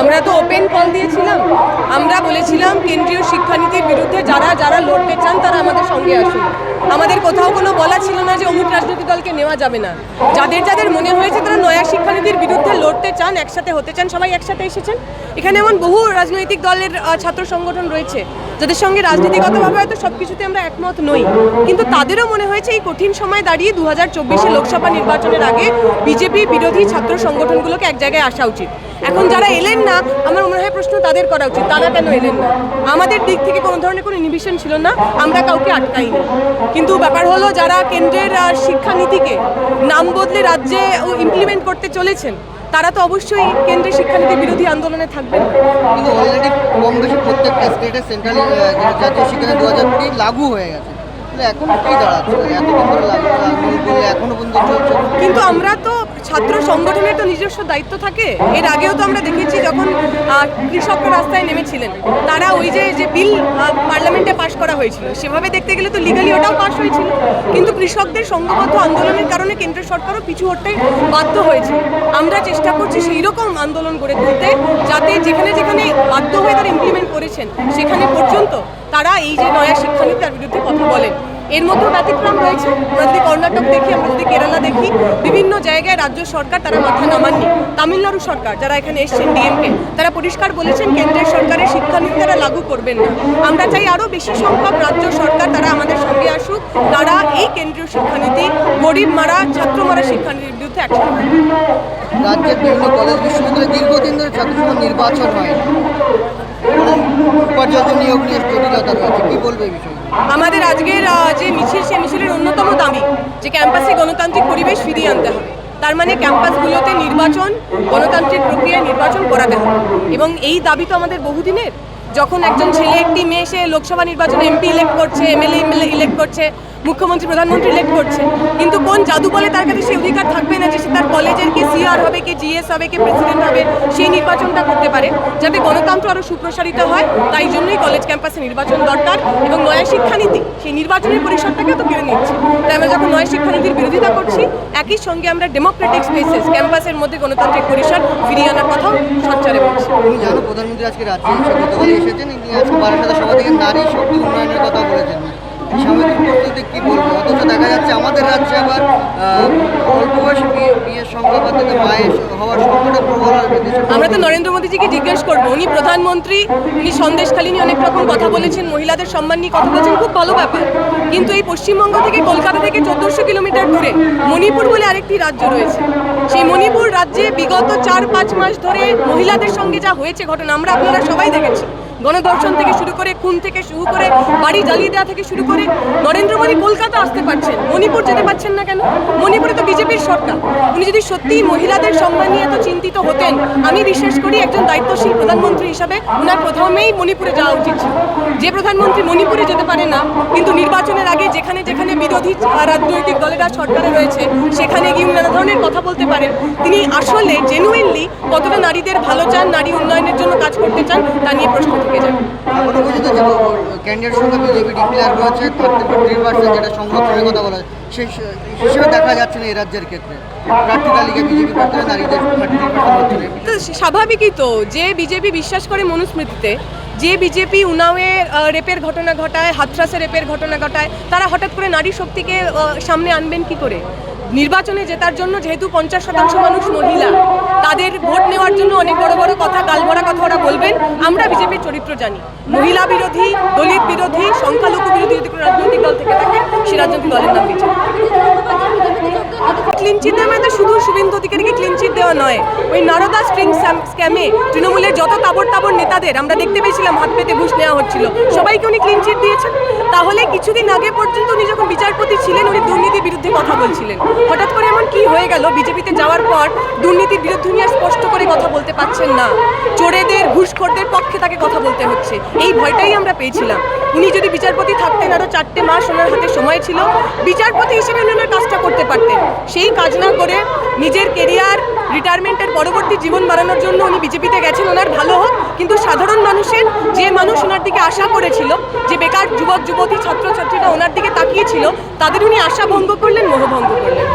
আমরা তো open call দিয়েছিলাম। আমরা বলেছিলাম কেন্দ্রীয় শিক্ষানীতির বিরুদ্ধে যারা যারা লড়তে চান তারা আমাদের সঙ্গে আসুন। আমাদের কোথাও কোনো বলা ছিল না যে অমুক রাজনৈতিক দলকে নেওয়া যাবে না। যাদের যাদের মনে হয়েছে তারা নয়া শিক্ষানীতির বিরুদ্ধে লড়তে চান একসাথে হতে চান সবাই একসাথে এসেছেন। এখানে এমন বহু রাজনৈতিক দলের ছাত্র সংগঠন রয়েছে যাদের সঙ্গে রাজনীতিগতভাবে হয়তো সব কিছুতে আমরা একমত নই। কিন্তু তাদেরও মনে হয়েছে এই কঠিন সময় দাঁড়িয়ে দু হাজার চব্বিশে লোকসভা নির্বাচনের আগে বিজেপি বিরোধী ছাত্র সংগঠনগুলোকে এক জায়গায় আসা উচিত। এখন যারা এলেন না আমার মনে হয় প্রশ্ন তাদের করা উচিত তারা কেন এলেন না? আমাদের দিক থেকে কোনো ধরনের কোনো ইনহিবিশন ছিল না আমরা কাউকে আটকাইনি। কিন্তু ব্যাপার হলো যারা কেন্দ্রের আহ, শিক্ষানীতিকে নাম বদলে রাজ্যে ইমপ্লিমেন্ট করতে চলেছেন তারা তো অবশ্যই কেন্দ্রের শিক্ষানীতি বিরোধী আন্দোলনে থাকবেন। কিন্তু অলরেডি কম বেশি প্রত্যেকটা স্টেটে সেন্ট্রাল জাতীয় শিক্ষানীতি দু হাজার কুড়ি লাগু হয়ে গেছে। এখন কি দাঁড়াচ্ছে? এখনও পর্যন্ত চলছে কিন্তু আমরা তো ছাত্র সংগঠনের তো নিজস্ব দায়িত্ব থাকে। এর আগেও তো আমরা দেখেছি যখন কৃষকরা রাস্তায় নেমেছিলেন, তারা ওই যে যে বিল পার্লামেন্টে পাশ করা হয়েছিল, সেভাবে দেখতে গেলে তো লিগালি ওটাও পাশ হয়েছিল। কিন্তু কৃষকদের সংঘবদ্ধ আন্দোলনের কারণে কেন্দ্র সরকারও পিছু হটতে বাধ্য হয়েছে। আমরা চেষ্টা করছি সেই রকম আন্দোলন গড়ে তুলতে, যাতে যেখানে যেখানে বাধ্য হয়ে তারা ইমপ্লিমেন্ট করেছেন, সেখানে পর্যন্ত তারা এই যে নয়া শিক্ষানীতি তার বিরুদ্ধে কথা বলেন। এর মধ্যে ব্যতিক্রম রয়েছে। আমরা যদি কর্ণাটক দেখি, আমরা যদি কেরালা দেখি, বিভিন্ন জায়গায় রাজ্য সরকার তারা মাথা নামাননি। তামিলনাড়ু সরকার, যারা এখানে এসছেন, ডিএমকে, তারা পরিষ্কার বলেছেন কেন্দ্রের সরকারের শিক্ষানীতি তারা লাগু করবেন না। আমরা চাই আরও বেশি সংখ্যক রাজ্য সরকার তারা আমাদের সঙ্গে আসুক, তারা এই কেন্দ্রীয় শিক্ষানীতি, গরিব মারা, ছাত্র মারা শিক্ষানীতির বিরুদ্ধে অ্যাকশন রাজ্যের বিভিন্ন কলেজ, বিশ্ববিদ্যালয়ে দীর্ঘদিন ধরে ছাত্র নির্বাচন হয় আমাদের আজকের যে মিছিল, সে মিছিলের অন্যতম দাবি যে ক্যাম্পাসে গণতান্ত্রিক পরিবেশ ফিরিয়ে আনতে হবে। তার মানে ক্যাম্পাসগুলোতে নির্বাচন, গণতান্ত্রিক প্রক্রিয়ায় নির্বাচন করাতে হবে। এবং এই দাবি তো আমাদের বহুদিনের। যখন একজন ছেলে, একটি মেয়ে সে লোকসভা নির্বাচনে এমপি ইলেক্ট করছে এমএলএ ইলেক্ট করছে মুখ্যমন্ত্রী, প্রধানমন্ত্রী ইলেক্ট করছে কিন্তু কোন জাদু বলে তার কাছে সেই অধিকার থাকবে না যে সে তার কলেজের কে সিআর হবে, কে জিএস হবে, কে প্রেসিডেন্ট হবে, সেই নির্বাচনটা করতে পারে। যাতে গণতন্ত্র আরও সুপ্রসারিত হয়, তাই জন্যই কলেজ ক্যাম্পাসে নির্বাচন দরকার এবং নয়া শিক্ষানীতি সেই নির্বাচনের পরিসরটাকেও তো কেড়ে নিচ্ছে। তাই আমরা যখন নয়া শিক্ষানীতির বিরোধিতা করছি, একই সঙ্গে আমরা ডেমোক্রেটিক স্পেসেস ক্যাম্পাসের মধ্যে গণতান্ত্রিক পরিসর ফিরিয়ে আনার কথাও সঞ্চারে বলছি। তুমি জানো, প্রধানমন্ত্রী আজকে রাজ্যে এসেছেন থেকে নারী শক্তি উন্নয়নের কথা বলেছেন। সামাজিক কি বলব? অথচ দেখা যাচ্ছে আমাদের রাজ্যে আবার অল্প বয়সে বিয়ে বিয়ের সংখ্যা হওয়ার সংখ্যাটা প্রবল। আমরা তো নরেন্দ্র মোদীজিকে জিজ্ঞেস করব। উনি প্রধানমন্ত্রী, উনি সন্দেশখালী অনেক রকম কথা বলেছেন, মহিলাদের সম্মান নিয়ে কথা বলেছেন, খুব ভালো ব্যাপার। কিন্তু এই পশ্চিমবঙ্গ থেকে কলকাতা থেকে চোদ্দোশো কিলোমিটার দূরে মণিপুর বলে আরেকটি রাজ্য রয়েছে। সেই মণিপুর রাজ্যে বিগত চার পাঁচ মাস ধরে মহিলাদের সঙ্গে যা হয়েছে ঘটনা, আমরা আপনারা সবাই দেখেছি। গণধর্ষণ থেকে শুরু করে, খুন থেকে শুরু করে, বাড়ি জ্বালিয়ে দেওয়া থেকে শুরু করে, নরেন্দ্র মোদী কলকাতা আসতে পারছেন, মণিপুর যেতে পারছেন না কেন? মণিপুরে তো বিজেপির সরকার। উনি যদি সত্যিই মহিলাদের সম্মান নিয়ে এত চিন্তিত হতেন, আমি বিশ্বাস করি একজন দায়িত্বশীল প্রধানমন্ত্রী হিসাবে ওনার প্রথমেই মণিপুরে যাওয়া উচিত যে প্রধানমন্ত্রী মণিপুরে যেতে পারে না, কিন্তু নির্বাচনের আগে যেখানে যেখানে বিরোধী রাজনৈতিক দলেরা সরকারে রয়েছে, সেখানে গিয়ে নানা ধরনের কথা বলতে পারেন। তিনি আসলে জেনুইনলি কতটা নারীদের ভালো চান, নারী উন্নয়নের জন্য কাজ করতে চান, তা নিয়ে প্রশ্ন থেকে যাবে এখনও পর্যন্ত যে ক্যান্ডিডেট সংখ্যা বিজেপি ডিক্লেয়ার পার্সেন্ট যেটা সংরক্ষণের কথা বলা সেই হিসেবে দেখা যাচ্ছে না এই রাজ্যের ক্ষেত্রে। স্বাভাবিকই তো, যে বিজেপি বিশ্বাস করে মনুস্মৃতিতে, যে বিজেপি উনাওয়ে রেপের ঘটনা ঘটায়, হাতরাসে রেপের ঘটনা ঘটায়, তারা হঠাৎ করে নারী শক্তিকে সামনে আনবেন কি করে? নির্বাচনে জেতার জন্য যেহেতু পঞ্চাশ শতাংশ মানুষ মহিলা, তাদের ভোট নেওয়ার জন্য অনেক বড় বড় কথা গালভরা কথা ওরা বলবেন, আমরা বিজেপির চরিত্র জানি। মহিলা বিরোধী, দলিত বিরোধী, সংখ্যালঘু বিরোধী যদি কোনো রাজনৈতিক দল থেকে থাকে সেই রাজনৈতিক দলের নাম বিজেপি ক্লিন মেয়েদের শুধু শুভেন্দু অধিকারীকে দেওয়া নয়। ওই নারদা স্ট্রিং স্ক্যামে তৃণমূলের যত তাবর তাবর নেতাদের আমরা দেখতে পেয়েছিলাম, হাত পেতে ঘুষ নেওয়া হচ্ছিল। সবাইকে উনি ক্লিন চিট দিয়েছেন। তাহলে কিছুদিন আগে পর্যন্ত উনি যখন বিচারপতি ছিলেন, উনি দুর্নীতির বিরুদ্ধে কথা বলছিলেন। হঠাৎ করে এমন কি হয়ে গেল, বিজেপিতে যাওয়ার পর দুর্নীতির বিরুদ্ধে উনি আর স্পষ্ট করে কথা বলতে পারছেন না। চোরেদের, ঘুষখোরদের পক্ষে তাকে কথা বলতে হচ্ছে। এই ভয়টাই আমরা পেয়েছিলাম। উনি যদি বিচারপতি থাকতেন আরও চারটে মাস ওনার হাতে সময় ছিল, বিচারপতি হিসেবে উনি ওনার কাজটা করতে পারতেন। সেই কাজ না করে নিজের কেরিয়ার রিটায়ারমেন্টের পরবর্তী জীবন বাড়ানোর জন্য উনি বিজেপিতে গেছেন। ওনার ভালো হোক, কিন্তু সাধারণ মানুষের যে মানুষ ওনার দিকে আশা করেছিল, যে বেকার যুবক, যুবতী, ছাত্রছাত্রীরা ওনার দিকে তাকিয়েছিল, তাদের উনি আশা ভঙ্গ করলেন মোহভঙ্গ করলেন।